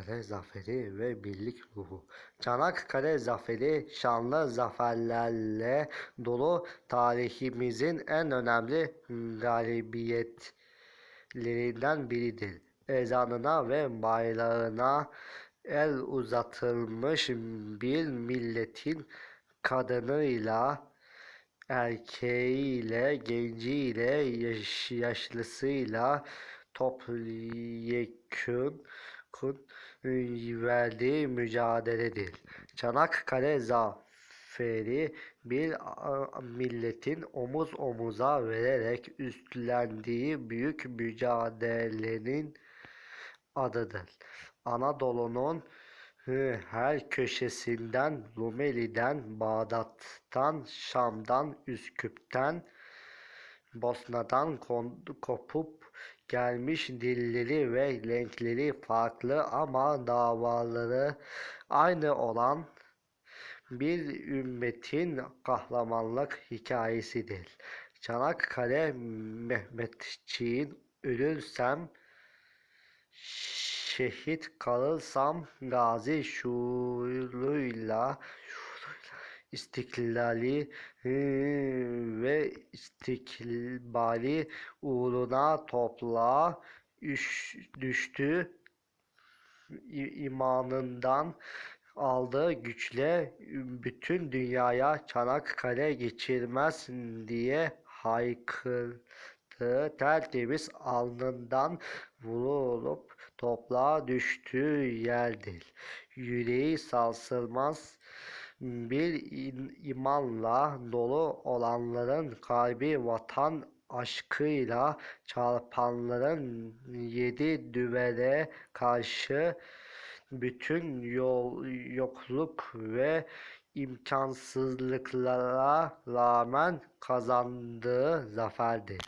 Çanakkale Zaferi ve Birlik Ruhu Çanakkale Zaferi şanlı zaferlerle dolu tarihimizin en önemli galibiyetlerinden biridir. Ezanına ve bayrağına el uzatılmış bir milletin kadınıyla, erkeğiyle, genciyle, yaş- yaşlısıyla topyekun kun verdiği mücadeledir. Çanakkale zaferi bir milletin omuz omuza vererek üstlendiği büyük mücadelenin adıdır. Anadolu'nun her köşesinden, Rumeli'den, Bağdat'tan, Şam'dan, Üsküp'ten, Bosna'dan kopup gelmiş dilleri ve renkleri farklı ama davaları aynı olan bir ümmetin kahramanlık hikayesidir. Çanakkale Mehmetçiğin ölürsem şehit kalırsam gazi şuuruyla istiklali ve istikbali uğruna üş- düştü imanından aldığı güçle bütün dünyaya Çanakkale geçirmez diye haykırdı. Tertemiz alnından vurulup toprağa düştüğü yerdir. Yüreği sarsılmaz bir imanla dolu olanların kalbi vatan aşkıyla çarpanların yedi düvele karşı bütün yol, yokluk ve imkansızlıklara rağmen kazandığı zaferdir.